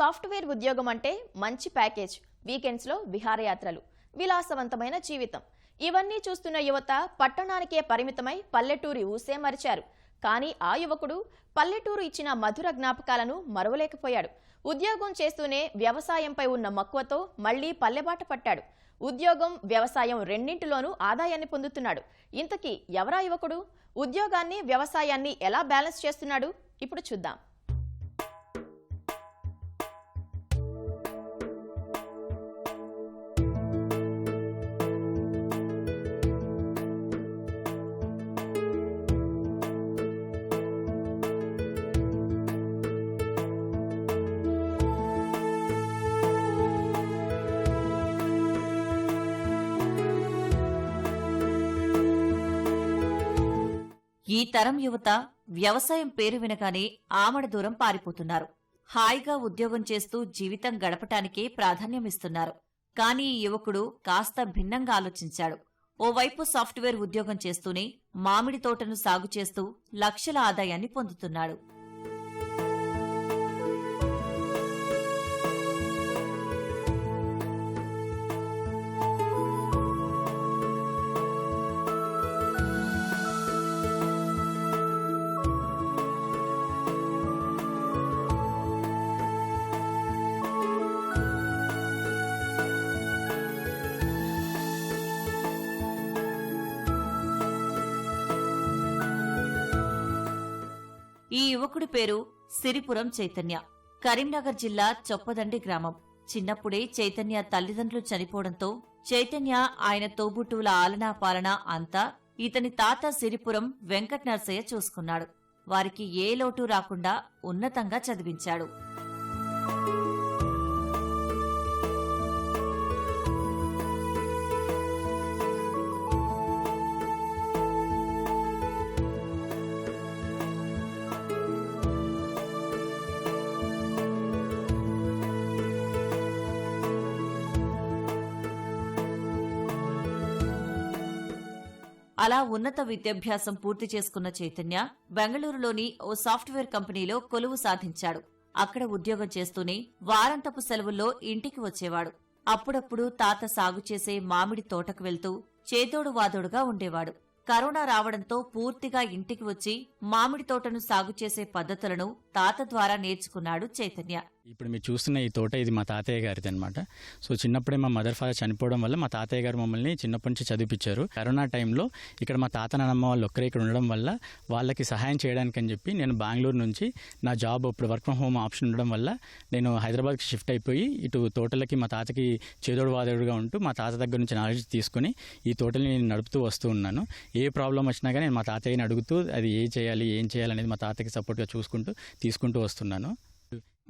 Software ఉద్యోగం అంటే మంచి ప్యాకేజ్ వీకెండ్స్లో విహారయాత్రలు విలాసవంతమైన జీవితం. ఇవన్నీ చూస్తున్న యువత పట్టణానికే పరిమితమై పల్లెటూరి ఊసే మరిచారు. కానీ ఆ యువకుడు పల్లెటూరు ఇచ్చిన మధుర జ్ఞాపకాలను మరవలేకపోయాడు. ఉద్యోగం చేస్తూనే వ్యవసాయంపై ఉన్న మక్కువతో మళ్ళీ పల్లెబాట పట్టాడు. ఉద్యోగం వ్యవసాయం రెండింటిలోనూ ఆదాయాన్ని పొందుతున్నాడు. ఇంతకీ ఎవరా యువకుడు? ఉద్యోగాన్ని వ్యవసాయాన్ని ఎలా బ్యాలెన్స్ చేస్తున్నాడు? ఇప్పుడు చూద్దాం. ఈ తరం యువత వ్యవసాయం పేరు వినగానే ఆమడ దూరం పారిపోతున్నారు. హాయిగా ఉద్యోగం చేస్తూ జీవితం గడపటానికే ప్రాధాన్యమిస్తున్నారు. కానీ ఈ యువకుడు కాస్త భిన్నంగా ఆలోచించాడు. ఓవైపు సాఫ్ట్వేర్ ఉద్యోగం చేస్తూనే మామిడి తోటను సాగు చేస్తూ లక్షల ఆదాయాన్ని పొందుతున్నాడు. ఈ యువకుడి పేరు సిరిపురం చైతన్య. కరీంనగర్ జిల్లా చొప్పదండి గ్రామం. చిన్నప్పుడే చైతన్య తల్లిదండ్రులు చనిపోవడంతో చైతన్య ఆయన తోబుట్టువుల ఆలనా పాలన అంతా ఇతని తాత సిరిపురం వెంకట నరసయ్య చూసుకున్నాడు. వారికి ఏ లోటు రాకుండా ఉన్నతంగా చదివించాడు. అలా ఉన్నత విద్యాభ్యాసం పూర్తి చేసుకున్న చైతన్య బెంగళూరులోని ఓ సాఫ్ట్వేర్ కంపెనీలో కొలువు సాధించాడు. అక్కడ ఉద్యోగం చేస్తూనే వారాంతపు సెలవుల్లో ఇంటికి వచ్చేవాడు. అప్పుడప్పుడు తాత సాగు చేసే మామిడి తోటకు వెళ్తూ చేదోడు వాదోడుగా ఉండేవాడు. కరోనా రావడంతో పూర్తిగా ఇంటికి వచ్చి మామిడి తోటను సాగు చేసే పద్ధతులను తాత ద్వారా నేర్చుకున్నాడు చైతన్య. ఇప్పుడు మీరు చూస్తున్న ఈ తోట ఇది మా తాతయ్య గారిది అనమాట సో చిన్నప్పుడే మా మదర్ ఫాదర్ చనిపోవడం వల్ల మా తాతయ్య గారు మమ్మల్ని చిన్నప్పటి నుంచి చదివించారు కరోనా టైంలో ఇక్కడ మా తాత నాన్నమ్మ వాళ్ళు ఒక్కరే ఇక్కడ ఉండడం వల్ల వాళ్ళకి సహాయం చేయడానికి అని చెప్పి నేను బెంగళూరు నుంచి నా జాబ్ ఇప్పుడు వర్క్ ఫ్రమ్ హోమ్ ఆప్షన్ ఉండడం వల్ల నేను హైదరాబాద్కి షిఫ్ట్ అయిపోయి ఇటు తోటలకి మా తాతకి చేదోడు వాదోడుగా ఉంటూ మా తాత దగ్గర నుంచి నాలెడ్జ్ తీసుకొని ఈ తోటని నేను నడుపుతూ వస్తూ ఉన్నాను. ఏ ప్రాబ్లం వచ్చినా కానీ నేను మా తాతయ్యని అడుగుతూ అది ఏ చేయాలి ఏం చేయాలనేది మా తాతకి సపోర్ట్గా చూసుకుంటూ తీసుకుంటూ వస్తున్నాను.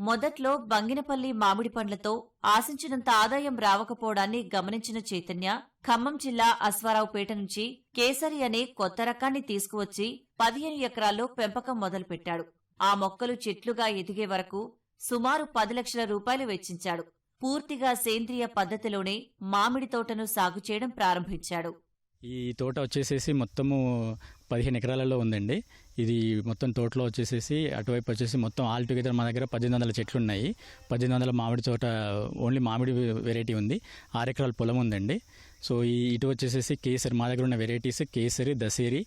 మొదట్లో బంగినపల్లి మామిడి పండ్లతో ఆశించినంత ఆదాయం రావకపోవడాన్ని గమనించిన చైతన్య ఖమ్మం జిల్లా అశ్వారావుపేట నుంచి కేసరి అనే కొత్త రకాన్ని తీసుకువచ్చి పదిహేను ఎకరాల్లో పెంపకం మొదలుపెట్టాడు. ఆ మొక్కలు చెట్లుగా ఎదిగే వరకు సుమారు పది లక్షల రూపాయలు వెచ్చించాడు. పూర్తిగా సేంద్రియ పద్ధతిలోనే మామిడి తోటను సాగు చేయడం ప్రారంభించాడు. ఈ తోట వచ్చేసేసి మొత్తము పదిహేను ఎకరాలలో ఉందండి. ఇది మొత్తం తోటలో వచ్చేసేసి అటువైపు వచ్చేసి మొత్తం ఆల్ టుగెదర్ మా దగ్గర పద్దెనిమిది వందల చెట్లు ఉన్నాయి పద్దెనిమిది వందల మామిడి తోట ఓన్లీ మామిడి వెరైటీ ఉంది. ఆరు ఎకరాల పొలం ఉందండి. సో ఈ ఇటు వచ్చేసేసి కేసరి మా దగ్గర ఉన్న వెరైటీస్ కేసరి దసేరి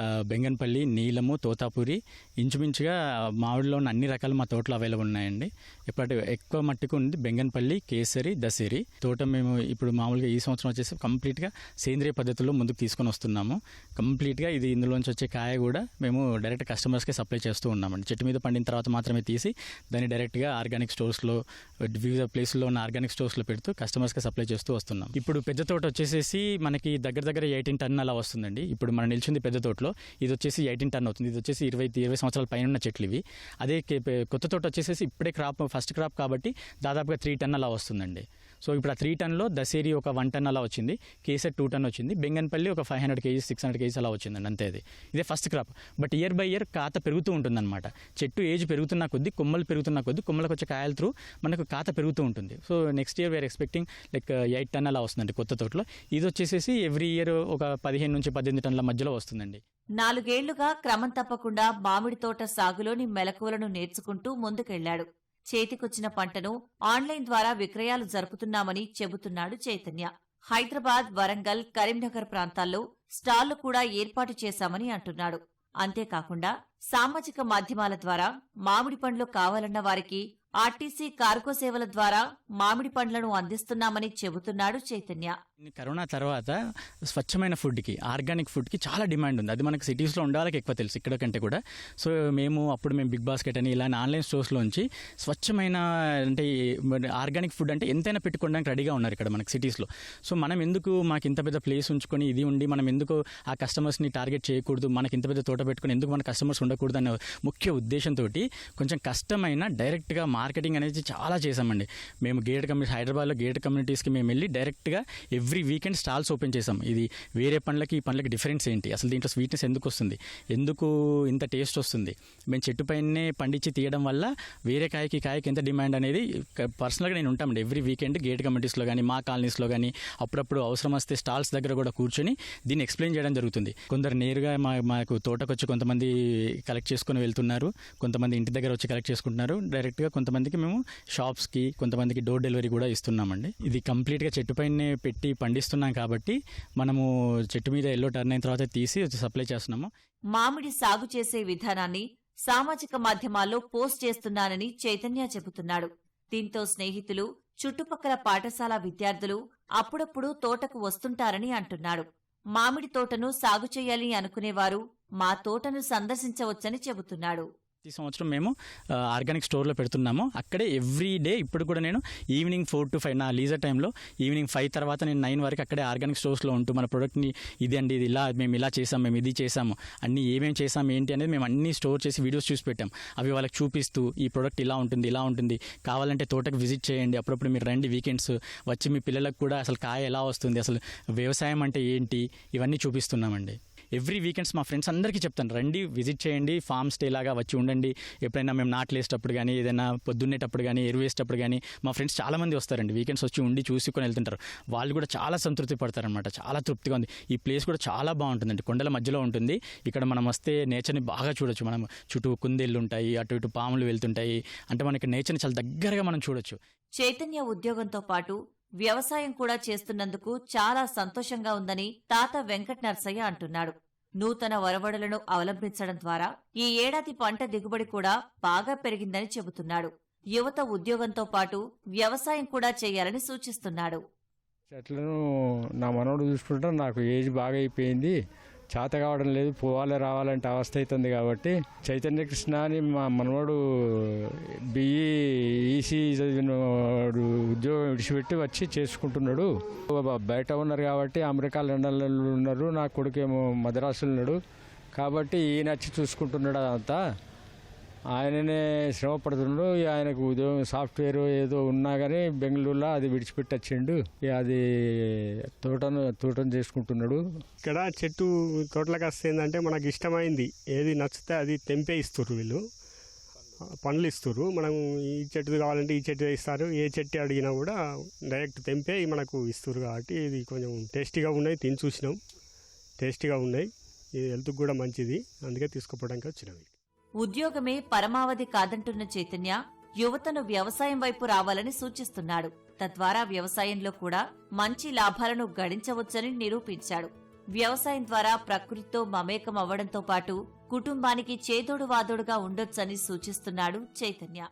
బెంగన్పల్లి నీలము తోతాపూరి ఇంచుమించుగా మామిడిలో ఉన్న అన్ని రకాలు మా తోటలో అవైలబుల్ ఉన్నాయండి. ఇప్పటి ఎక్కువ మట్టుకు ఉంది బెంగన్పల్లి కేసరి దసేరి. తోట మేము ఇప్పుడు మామూలుగా ఈ సంవత్సరం వచ్చేసి కంప్లీట్గా సేంద్రియ పద్ధతుల్లో ముందుకు తీసుకొని వస్తున్నాము. కంప్లీట్గా ఇది ఇందులోంచి వచ్చే కాయ కూడా మేము డైరెక్ట్ కస్టమర్స్కి సప్లై చేస్తూ ఉన్నామండి. చెట్టు మీద పండిన తర్వాత మాత్రమే తీసి దాన్ని డైరెక్ట్గా ఆర్గానిక్ స్టోర్స్లో వివిధ ప్లేస్లో ఉన్న ఆర్గానిక్ స్టోర్స్లో పెడుతూ కస్టమర్స్కి సప్లై చేస్తూ వస్తున్నాం. ఇప్పుడు పెద్ద తోట వచ్చేసేసి మనకి దగ్గర దగ్గర ఎయిటీన్ టన్ అలా వస్తుందండి. ఇప్పుడు మనం నిలిచింది పెద్ద తోట తోటలో ఇది వచ్చేసి ఎయిటీన్ టన్ అవుతుంది. ఇది వచ్చేసి ఇరవై ఇరవై సంవత్సరాల పైన ఉన్న చెట్లు ఇవి. అదే కొత్త తోట వచ్చేసి ఇప్పుడే క్రాప్ ఫస్ట్ క్రాప్ కాబట్టి దాదాపుగా త్రీ టన్ అలా వస్తుందండి. సో ఇప్పుడు ఆ త్రీ టన్లో దసేరి ఒక వన్ టన్ అలా వచ్చింది కేసర్ టూ టన్ వచ్చింది బెంగన్పల్లి ఒక five hundred kgs six hundred kgs అలా వచ్చిందండి అంతే అది. ఇదే first crop but year by year కాత పెరుగుతూ ఉంటుందన్నమాట. చెట్టు ఏజ్ పెరుగుతున్న కొద్దీ కొమ్మలు పెరుగుతున్న కొద్దీ కొమ్మలకు వచ్చే కాయల త్రూ మనకు కాత పెరుగుతూ ఉంటుంది. So next year we're expecting like eight ton అలా వస్తుందండి కొత్త తోటలో. ఇది వచ్చేసేసి ఎవ్రీ ఇయర్ ఒక పదిహేను నుంచి పద్దెనిమిది టన్ల మధ్యలో వస్తుందండి. నాలుగేళ్ళుగా క్రమం తప్పకుండా మామిడి తోట సాగులోని మెలకువలను నేర్చుకుంటూ ముందుకెళ్ళాడు చేతికొచ్చిన పంటను ఆన్లైన్ ద్వారా విక్రయాలు జరుపుతున్నామని చెబుతున్నాడు చైతన్య. హైదరాబాద్ వరంగల్ కరీంనగర్ ప్రాంతాల్లో స్టాళ్ళు కూడా ఏర్పాటు చేశామని అంటున్నాడు. అంతేకాకుండా సామాజిక మాధ్యమాల ద్వారా మామిడి పండ్లు కావాలన్న వారికి ఆర్టీసీ కార్గో సేవల ద్వారా మామిడి పండ్లను అందిస్తున్నామని చెబుతున్నాడు చైతన్య. కరోనా తర్వాత స్వచ్ఛమైన ఫుడ్కి ఆర్గానిక్ ఫుడ్కి చాలా డిమాండ్ ఉంది. అది మనకి సిటీస్లో ఉండాలకి ఎక్కువ తెలుసు ఇక్కడ కంటే కూడా. సో మేము అప్పుడు మేము బిగ్ బాస్కెట్ అని ఇలాంటి ఆన్లైన్ స్టోర్స్లోంచి స్వచ్ఛమైన అంటే ఆర్గానిక్ ఫుడ్ అంటే ఎంతైనా పెట్టుకోవడానికి రెడీగా ఉన్నారు ఇక్కడ మనకి సిటీస్లో. సో మనం ఎందుకు మాకు ఇంత పెద్ద ప్లేస్ ఉంచుకొని ఇది ఉండి మనం ఎందుకు ఆ కస్టమర్స్ని టార్గెట్ చేయకూడదు మనకి ఇంత పెద్ద తోట పెట్టుకొని ఎందుకు మన కస్టమర్స్ ఉండకూడదు అనే ముఖ్య ఉద్దేశంతో కొంచెం కష్టమైన డైరెక్ట్గా మార్కెటింగ్ అనేది చాలా చేసామండి మేము గేట్ కమ్యూనిటీ హైదరాబాద్లో గేట్ కమ్యూనిటీస్కి మేము వెళ్ళి డైరెక్ట్గా every every weekend stalls open చేసాం ఇది వేరే పండ్లకి ఈ పండ్లకి డిఫరెన్స్ ఏంటి? అసలు దీంట్లో స్వీట్నెస్ ఎందుకు వస్తుంది? ఎందుకు ఇంత టేస్ట్ వస్తుంది? మేము చెట్టు పైనే పండించి తీయడం వల్ల వేరే కాయకి కాయకి ఎంత డిమాండ్ అనేది పర్సనల్గా నేను ఉంటామండి. ఎవ్రీ వీకెండ్ గేట్ కమిటీస్లో కానీ మా కాలనీస్లో కానీ అప్పుడప్పుడు అవసరం వస్తే స్టాల్స్ దగ్గర కూడా కూర్చొని దీన్ని ఎక్స్ప్లెయిన్ చేయడం జరుగుతుంది. కొందరు నేరుగా మా మాకు తోటకొచ్చి కొంతమంది కలెక్ట్ చేసుకొని వెళ్తున్నారు. కొంతమంది ఇంటి దగ్గర వచ్చి కలెక్ట్ చేసుకుంటున్నారు. డైరెక్ట్గా కొంతమందికి మేము షాప్స్కి కొంతమందికి డోర్ డెలివరీ కూడా ఇస్తున్నామండి. ఇది కంప్లీట్గా చెట్టు పైనే పెట్టి పండిస్తున్నాం కాబట్టి మనము చెట్టు మీద ఎల్లో టర్న్ అయిన తర్వాత తీసి సప్లై చేస్తున్నాము. మామిడి సాగు చేసే విధానాన్ని సామాజిక మాధ్యమాల్లో పోస్ట్ చేస్తున్నానని చైతన్య చెబుతున్నాడు. దీంతో స్నేహితులు చుట్టుపక్కల పాఠశాల విద్యార్థులు అప్పుడప్పుడు తోటకు వస్తుంటారని అంటున్నాడు. మామిడి తోటను సాగు చేయాలి అనుకునేవారు మా తోటను సందర్శించవచ్చని చెబుతున్నాడు. ప్రతి సంవత్సరం మేము ఆర్గానిక్ స్టోర్లో పెడుతున్నాము. అక్కడే ఎవ్రీ డే ఇప్పుడు కూడా నేను ఈవినింగ్ ఫోర్ టు ఫైవ్ నా లీజర్ టైంలో ఈవినింగ్ ఫైవ్ తర్వాత నేను నైన్ వరకు అక్కడే ఆర్గానిక్ స్టోర్స్లో ఉంటూ మన ప్రొడక్ట్ని ఇది అండి ఇది ఇలా మేము ఇలా చేసాం మేము ఇది చేసాము అన్నీ ఏమేమి చేసాం ఏంటి అనేది మేము అన్ని స్టోర్ చేసి వీడియోస్ చూసి పెట్టాం. అవి వాళ్ళకి చూపిస్తూ ఈ ప్రోడక్ట్ ఇలా ఉంటుంది ఇలా ఉంటుంది కావాలంటే తోటకు విజిట్ చేయండి అప్పుడప్పుడు మీరు రండి వీకెండ్స్ వచ్చి మీ పిల్లలకు కూడా అసలు కాయ ఎలా వస్తుంది అసలు వ్యవసాయం అంటే ఏంటి ఇవన్నీ చూపిస్తున్నామండి. ఎవ్రీ వీకెండ్స్ మా ఫ్రెండ్స్ అందరికీ చెప్తాను రండి విజిట్ చేయండి ఫామ్ స్టే లాగా వచ్చి ఉండండి. ఎప్పుడైనా మేము నాట్లు వేసేటప్పుడు కానీ ఏదైనా పొద్దున్నేటప్పుడు కానీ ఎరువు వేసేటప్పుడు కానీ మా ఫ్రెండ్స్ చాలామంది వస్తారండి. వీకెండ్స్ వచ్చి ఉండి చూసుకొని వెళ్తుంటారు. వాళ్ళు కూడా చాలా సంతృప్తి పడతారనమాట చాలా తృప్తిగా ఉంది. ఈ ప్లేస్ కూడా చాలా బాగుంటుందండి. కొండల మధ్యలో ఉంటుంది. ఇక్కడ మనం వస్తే నేచర్ని బాగా చూడొచ్చు. మనం చుట్టూ కుందేళ్ళు ఉంటాయి అటు ఇటు పాములు వెళ్తుంటాయి. అంటే మనకి నేచర్ని చాలా దగ్గరగా మనం చూడొచ్చు. చైతన్య ఉద్యోగంతో పాటు వ్యవసాయం కూడా చేస్తున్నందుకు చాలా సంతోషంగా ఉందని తాత వెంకట్ నర్సయ్య అంటున్నాడు. నూతన వరవడులను అవలంబించడం ద్వారా ఈ ఏడాది పంట దిగుబడి కూడా బాగా పెరిగిందని చెబుతున్నాడు. యువత ఉద్యోగంతో పాటు వ్యవసాయం కూడా చేయాలని సూచిస్తున్నాడు. చెట్లను నా మనవడు చూసుకుంటా నాకు ఏజ్ బాగా అయిపోయింది. చేత కావడం లేదు పోవాలి రావాలంటే అవస్థ అవుతుంది కాబట్టి చైతన్య కృష్ణ అని మా మనవాడు బిఈ ఈసీ చదివిన వాడు ఉద్యోగం విడిచిపెట్టి వచ్చి చేసుకుంటున్నాడు. బయట ఉన్నారు కాబట్టి అమెరికా లండన్లో ఉన్నారు నా కొడుకేమో మద్రాసులో ఉన్నాడు. కాబట్టి ఈయన వచ్చి చూసుకుంటున్నాడు అదంతా. ఆయననే శ్రమ పడుతున్నాడు ఆయనకు ఉద్యోగం సాఫ్ట్వేర్ ఏదో ఉన్నా కానీ బెంగళూరులో అది విడిచిపెట్టచ్చిండు. ఇక అది తోటను తోటను చేసుకుంటున్నాడు. ఇక్కడ చెట్టు తోటలకు వస్తే ఏంటంటే మనకు ఇష్టమైంది. ఏది నచ్చితే అది తెంపే ఇస్తారు వీళ్ళు. పండ్లు ఇస్తారు మనం ఈ చెట్టు కావాలంటే ఈ చెట్టు ఇస్తారు. ఏ చెట్టు అడిగినా కూడా డైరెక్ట్ తెంపే మనకు ఇస్తారు కాబట్టి ఇది కొంచెం టేస్టీగా ఉన్నాయి. తిని చూసినాం. టేస్టీగా ఉన్నాయి. ఇది హెల్త్కి కూడా మంచిది. అందుకే తీసుకుపోవడానికి వచ్చినవి ఉద్యోగమే పరమావధి కాదంటున్న చైతన్య యువతను వ్యవసాయం వైపు రావాలని సూచిస్తున్నాడు. తద్వారా వ్యవసాయంలో కూడా మంచి లాభాలను గడించవచ్చని నిరూపించాడు. వ్యవసాయం ద్వారా ప్రకృతితో మమేకం అవ్వడంతో పాటు కుటుంబానికి చేదోడు వాదోడుగా ఉండొచ్చని సూచిస్తున్నాడు చైతన్య.